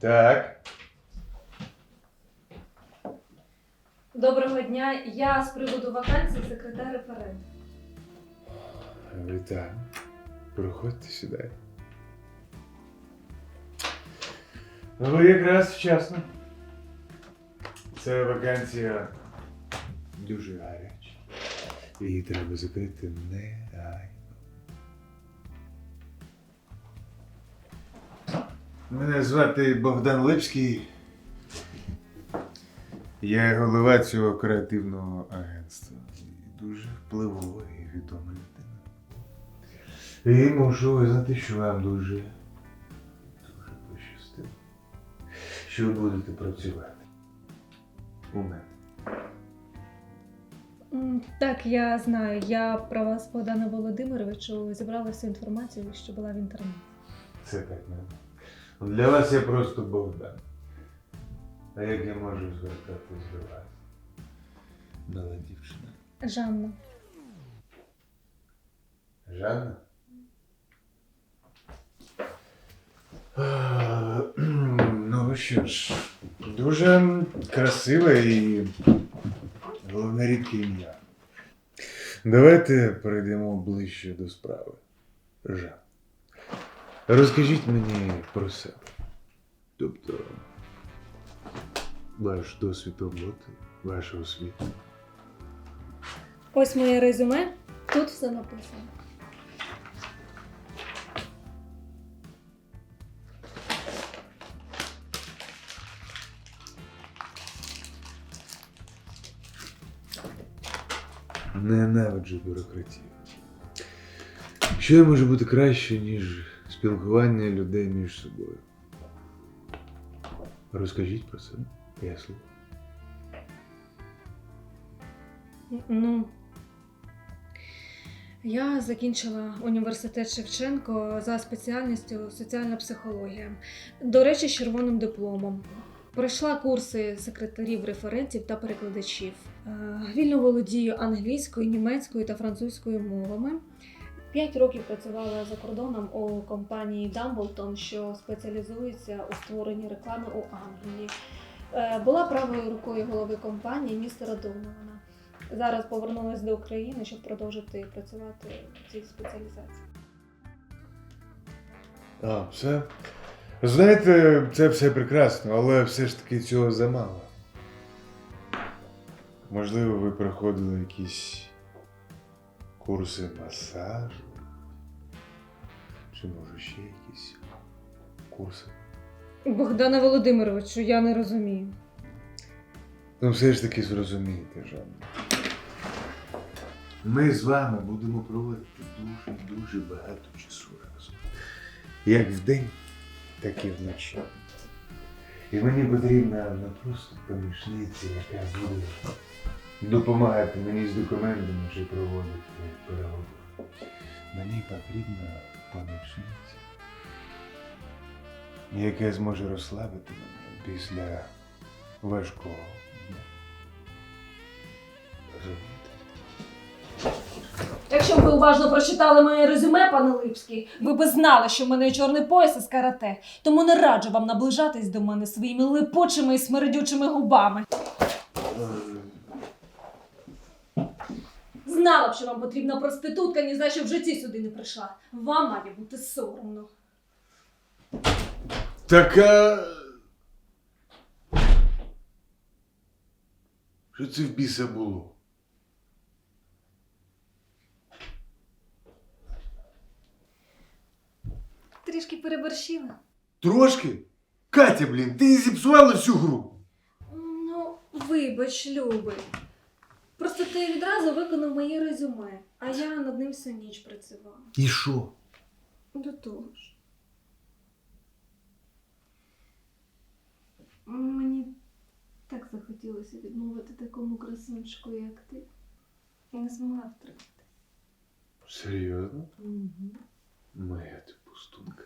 Так. Доброго дня. Я з приводу вакансій секретар референт. Вітаю. Проходьте сюди. Ну, ви якраз вчасно. Це вакансія дуже гаряча. Її треба закрити негайно. Мене звати Богдан Липський. Я голова цього креативного агентства. І дуже впливова і відома людина. І можу визнати, що вам дуже, дуже пощастило. Що ви будете працювати у мене. М, Так, я знаю. Я про вас, Богдана Володимировичу, зібрала всю інформацію, що була в інтернеті. Це так не. Для вас я просто Богдан. А як я можу звертатись до вас? Мила дівчина. Жанна. Жанна? Ну що ж, дуже красиве і головне рідке ім'я. Давайте перейдемо ближче до справи. Жан. Розкажіть мені про себе. Тобто, ваш досвід роботи, ваша освіта. Ось моє резюме. Тут все написано. Ненавиджу бюрократію. Що я може бути краще, ніж спілкування людей між собою? Розкажіть про себе. Я слухаю. Ну. Я закінчила університет Шевченко за спеціальністю соціальна психологія. До речі, з червоним дипломом. Пройшла курси секретарів, референтів та перекладачів. Е, Вільно володію англійською, німецькою та французькою мовами. П'ять років працювала за кордоном у компанії Dumbleton, що спеціалізується у створенні реклами у Англії. Е, Була правою рукою голови компанії містера Донована. Зараз повернулася до України, щоб продовжити працювати в цій спеціалізації. А, все. Знаєте, це все прекрасно, але все ж таки цього замало. Можливо, ви проходили якісь курси масажу? Чи може ще якісь курси? Богдана Володимировичу, я не розумію. Ну, все ж таки зрозумієте, Жанна. Ми з вами будемо проводити дуже-дуже багато часу разом. Як вдень, так і вночі. І мені потрібна не просто помічниця, яка буде допомагати мені з документами чи проводити переговори. Мені потрібна помічниця, яка зможе розслабити мене після важкого дня. Якщо б ви уважно прочитали моє резюме, пане Липський, ви б знали, що в мене чорний пояс із карате, тому не раджу вам наближатись до мене своїми липучими і смердючими губами. Знала б, що вам потрібна проститутка, ні за що в житті сюди не прийшла. Вам має бути соромно. Така. Що це в біса було? Трішки переборщила. Трошки? Катя, блін, ти зіпсувала всю гру. Ну, вибач, любий. Просто ти відразу виконав моє резюме, а я над ним всю ніч працювала. І що? До того ж. Мені так захотілося відмовити такому красунчику, як ти. І не змогла втримати. Серйозно? Моя ти пустунка.